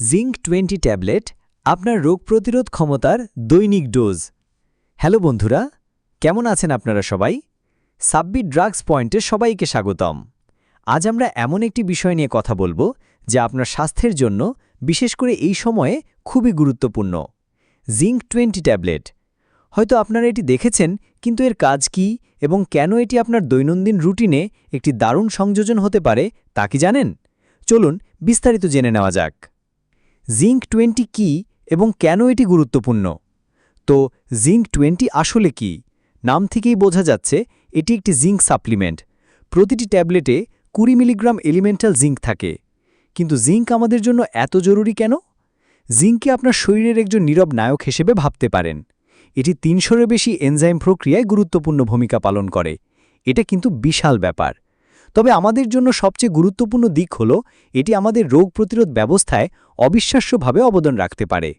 Zinc twenty tablet আপনার রোগ প্রতিরোধ ক্ষমতার দৈনিক ডোজ। হ্যালো বন্ধুরা, কেমন আছেন আপনারা সবাই? সাব্বির ড্রাগস পয়েন্টে সবাইকে স্বাগতম। আজ আমরা এমন একটি বিষয় নিয়ে কথা বলব যা আপনার স্বাস্থ্যের জন্য বিশেষ করে এই সময়ে খুবই গুরুত্বপূর্ণ। Zinc twenty tablet. হয়তো আপনারা এটি দেখেছেন, কিন্তু এর কাজ কি এবং কেন এটি আপনার দৈনন্দিন রুটিনে একটি দারুণ সংযোজন হতে পারে তা কি জানেন? চলুন বিস্তারিত জেনে নেওয়া যাক। জিঙ্ক টোয়েন্টি কি এবং কেন এটি গুরুত্বপূর্ণ? তো, জিঙ্ক টোয়েন্টি আসলে কি? নাম থেকেই বোঝা যাচ্ছে এটি একটি জিঙ্ক সাপ্লিমেন্ট। প্রতিটি ট্যাবলেটে কুড়ি মিলিগ্রাম এলিমেন্টাল জিঙ্ক থাকে। কিন্তু জিঙ্ক আমাদের জন্য এত জরুরি কেন? জিঙ্ককে আপনার শরীরের একজন নীরব নায়ক হিসেবে ভাবতে পারেন। এটি তিনশোরও বেশি এনজাইম প্রক্রিয়ায় গুরুত্বপূর্ণ ভূমিকা পালন করে। এটা কিন্তু বিশাল ব্যাপার। তবে আমাদের জন্য সবচেয়ে গুরুত্বপূর্ণ দিক হল, এটি আমাদের রোগ প্রতিরোধ ব্যবস্থায় অবিশ্বাস্যভাবে অবদান রাখতে পারে।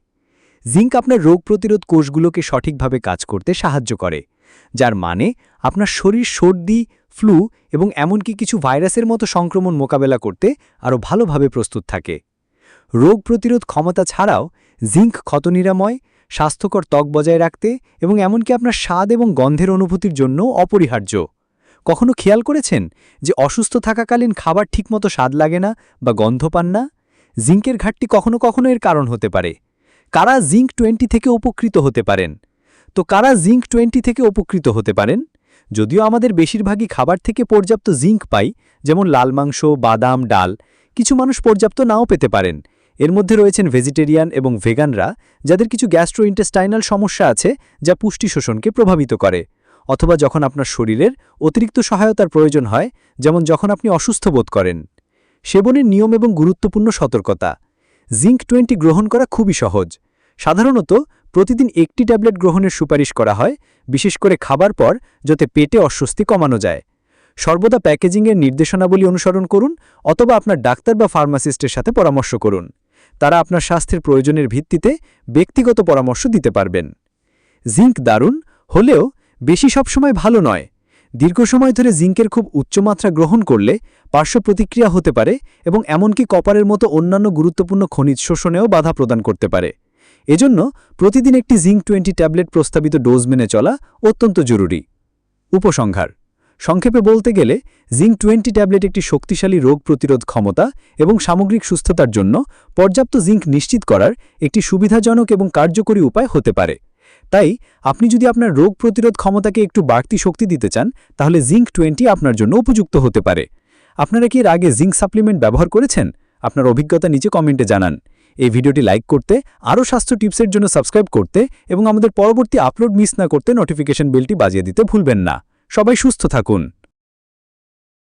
জিঙ্ক আপনার রোগ প্রতিরোধ কোষগুলোকে সঠিকভাবে কাজ করতে সাহায্য করে, যার মানে আপনার শরীর সর্দি, ফ্লু এবং এমনকি কিছু ভাইরাসের মতো সংক্রমণ মোকাবেলা করতে আরও ভালোভাবে প্রস্তুত থাকে। রোগ প্রতিরোধ ক্ষমতা ছাড়াও জিঙ্ক ক্ষত নিরাময় স্বাস্থ্যকর ত্বক বজায় রাখতে এবং এমনকি আপনার স্বাদ এবং গন্ধের অনুভূতির জন্য অপরিহার্য। কখনো খেয়াল করেছেন যে অসুস্থ থাকাকালীন খাবার ঠিকমতো স্বাদ লাগে না বা গন্ধ পান না? জিঙ্কের ঘাটতি কখনো কখনো এর কারণ হতে পারে। কারা জিঙ্ক টোয়েন্টি থেকে উপকৃত হতে পারেন? তো কারা জিঙ্ক টোয়েন্টি থেকে উপকৃত হতে পারেন? যদিও আমাদের বেশিরভাগই খাবার থেকে পর্যাপ্ত জিঙ্ক পাই, যেমন লাল মাংস, বাদাম, ডাল, কিছু মানুষ পর্যাপ্ত নাও পেতে পারেন। এর মধ্যে রয়েছেন ভেজিটেরিয়ান এবং ভেগানরা, যাদের কিছু গ্যাস্ট্রোইন্টেস্টাইনাল সমস্যা আছে, যা পুষ্টি শোষণকে প্রভাবিত করে। অথবা যখন আপনার শরীরের অতিরিক্ত সহায়তার প্রয়োজন হয়, যেমন যখন আপনি অসুস্থ বোধ করেন। সেবনের নিয়ম এবং গুরুত্বপূর্ণ সতর্কতা। জিঙ্ক টোয়েন্টি গ্রহণ করা খুবই সহজ। সাধারণত প্রতিদিন একটি ট্যাবলেট গ্রহণের সুপারিশ করা হয়, বিশেষ করে খাবার পর, যাতে পেটে অস্বস্তি কমানো যায়। সর্বদা প্যাকেজিংয়ের নির্দেশনাবলী অনুসরণ করুন, অথবা আপনার ডাক্তার বা ফার্মাসিস্টের সাথে পরামর্শ করুন। তারা আপনার স্বাস্থ্যের প্রয়োজনের ভিত্তিতে ব্যক্তিগত পরামর্শ দিতে পারবেন। জিঙ্ক দারুণ হলেও বেশি সবসময় ভালো নয়। দীর্ঘ সময় ধরে জিঙ্কের খুব উচ্চমাত্রা গ্রহণ করলে পার্শ্ব প্রতিক্রিয়া হতে পারে এবং এমনকি কপারের মতো অন্যান্য গুরুত্বপূর্ণ খনিজ শোষণেও বাধা প্রদান করতে পারে। এজন্য প্রতিদিন একটি জিঙ্ক টোয়েন্টি ট্যাবলেট প্রস্তাবিত ডোজ মেনে চলা অত্যন্ত জরুরি। উপসংহার। সংক্ষেপে বলতে গেলে, জিঙ্ক টোয়েন্টি ট্যাবলেট একটি শক্তিশালী রোগ প্রতিরোধ ক্ষমতা এবং সামগ্রিক সুস্থতার জন্য পর্যাপ্ত জিঙ্ক নিশ্চিত করার একটি সুবিধাজনক এবং কার্যকরী উপায় হতে পারে। তাই আপনি যদি আপনার রোগ প্রতিরোধ ক্ষমতাকে একটু বাড়তি শক্তি দিতে চান, তাহলে জিঙ্ক টোয়েন্টি আপনার জন্য উপযুক্ত হতে পারে। আপনারা কি এর আগে জিঙ্ক সাপ্লিমেন্ট ব্যবহার করেছেন? আপনার অভিজ্ঞতা নিচে কমেন্টে জানান। এই ভিডিওটি লাইক করতে, আরও স্বাস্থ্য টিপসের জন্য সাবস্ক্রাইব করতে এবং আমাদের পরবর্তী আপলোড মিস না করতে নোটিফিকেশন বেলটি বাজিয়ে দিতে ভুলবেন না। সবাই সুস্থ থাকুন।